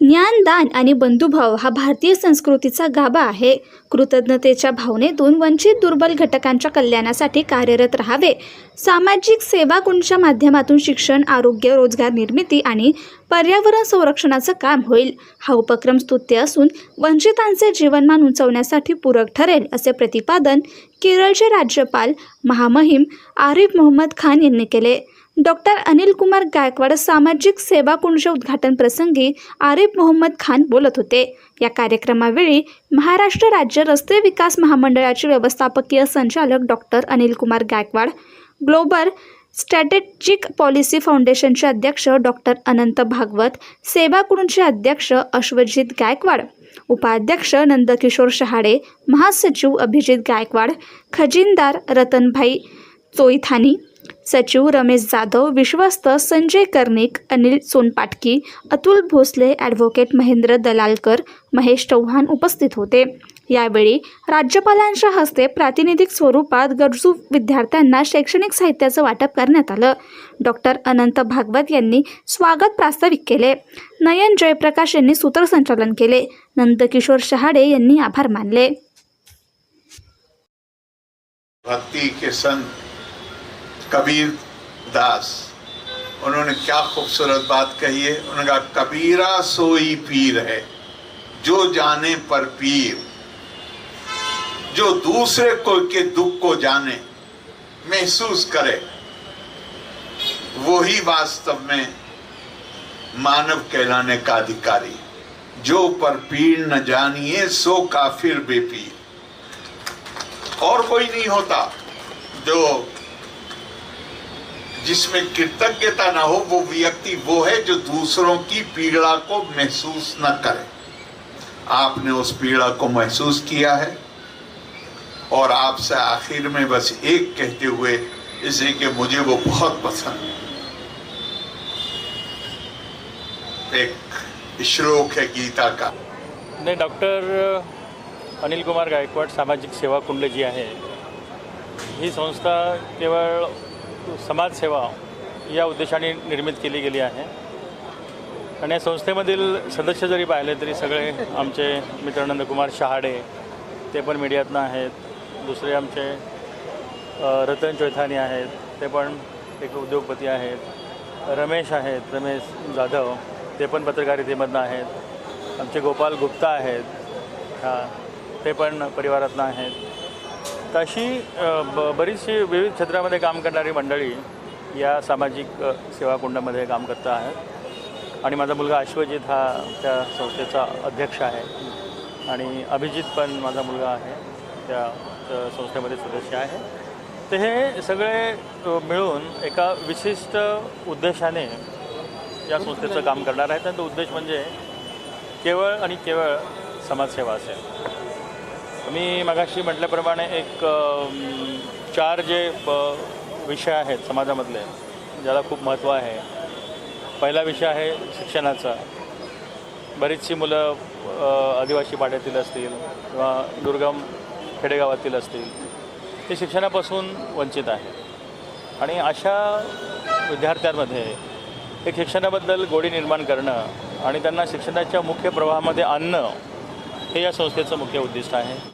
ज्ञानदान आणि बंधुभाव हा भारतीय संस्कृतीचा गाभा आहे. कृतज्ञतेच्या भावनेतून वंचित दुर्बल घटकांच्या कल्याणासाठी कार्यरत राहावे. सामाजिक सेवा गुणच्या माध्यमातून शिक्षण आरोग्य रोजगार निर्मिती आणि पर्यावरण संरक्षणाचं काम होईल. हा उपक्रम स्तुत्य असून वंचितांचे जीवनमान उंचवण्यासाठी पूरक ठरेल असे प्रतिपादन केरळचे राज्यपाल महामहिम आरिफ मोहम्मद खान यांनी केले. डॉक्टर अनिल कुमार गायकवाड सामाजिक सेवा कुंडच्या उद्घाटन प्रसंगी आरिफ मोहम्मद खान बोलत होते. या कार्यक्रमावेळी महाराष्ट्र राज्य रस्ते विकास महामंडळाचे व्यवस्थापकीय संचालक doctor Anil Kumar Gaikwad global strategic policy फाउंडेशनचे अध्यक्ष डॉक्टर अनंत भागवत सेवा कुंडचे अध्यक्ष अश्वजित गायकवाड उपाध्यक्ष नंदकिशोर शहाडे महासचिव अभिजित गायकवाड खजिनदार रतनभाई चोईथानी सचिव रमेश जाधव विश्वस्त संजय कर्णिक अनिल सोनपाटकी अतुल भोसले ॲडव्होकेट महेंद्र दलालकर महेश चव्हाण उपस्थित होते. यावेळी राज्यपालांच्या हस्ते प्रातिनिधिक स्वरूपात गरजू विद्यार्थ्यांना शैक्षणिक साहित्याचं वाटप करण्यात आलं. डॉक्टर अनंत भागवत यांनी स्वागत प्रास्ताविक केले. नयन जयप्रकाश यांनी सूत्रसंचालन केले. नंदकिशोर शहाडे यांनी आभार मानले. भक्ती के संत कबीर दास। उन्होंने क्या खूबसूरत बात कही है। उन्होंने कहा, कबीरा सोई पीर है, जो जाने पर पीर। जो दूसरे को के दुख को जाने, महसूस करे वो ही वास्तव में मानव कहलाने का अधिकारी जो पर पीर न जानिए, सो काफिर बेपीर। और कोई नहीं होता। जो जिसमें कृतज्ञता ना हो वो व्यक्ति वो है जो दूसरों की पीड़ा को महसूस न करे। आपने उस पीड़ा को महसूस किया है और आपसे आखिर में बस एक कहते हुए इसे कि मुझे वो बहुत पसंद है। एक श्लोक है गीता का। नहीं डॉक्टर अनिल कुमार गायकवाड सामाजिक सेवा कुंड जी आहे. ही संस्था केवळ समाजसेवा या उद्देशाने निर्मित केली गेली आहे. आणि या संस्थेमधील सदस्य जरी पाहिले तरी सगळे आमचे मित्र नंदकुमार शहाडे ते पण मीडियातनं आहेत. दुसरे आमचे रतन चैथानी आहेत. ते पण एक उद्योगपती आहेत. रमेश आहेत रमेश जाधव ते पण पत्रकारितेमधनं आहेत. आमचे गोपाल गुप्ता आहेत. हां ते पण परिवारातनं आहेत. तर अशी ब बरीचशी विविध क्षेत्रामध्ये काम करणारी मंडळी या सामाजिक अ, सेवा कुंडामध्ये काम करत आहेत. आणि माझा मुलगा अश्वजित हा त्या संस्थेचा अध्यक्ष आहे. आणि अभिजित पण माझा मुलगा आहे. त्या संस्थेमध्ये सदस्य आहे. तर हे सगळे मिळून एका विशिष्ट उद्देशाने या संस्थेचं काम करणार आहेत. आणि तो उद्देश म्हणजे केवळ आणि केवळ समाजसेवा असेल. मी मगाशी म्हटल्याप्रमाणे एक चार जे प- विषय आहेत समाजामधले ज्याला खूप महत्त्व आहे. पहिला विषय आहे शिक्षणाचा. बरीचशी मुलं आदिवासी पाड्यातील असतील किंवा दुर्गम खेडेगावातील असतील ते शिक्षणापासून वंचित आहेत. आणि अशा विद्यार्थ्यांमध्ये एक शिक्षणाबद्दल गोडी निर्माण करणं आणि त्यांना शिक्षणाच्या मुख्य प्रवाहामध्ये आणणं हे या संस्थेचं मुख्य उद्दिष्ट आहे.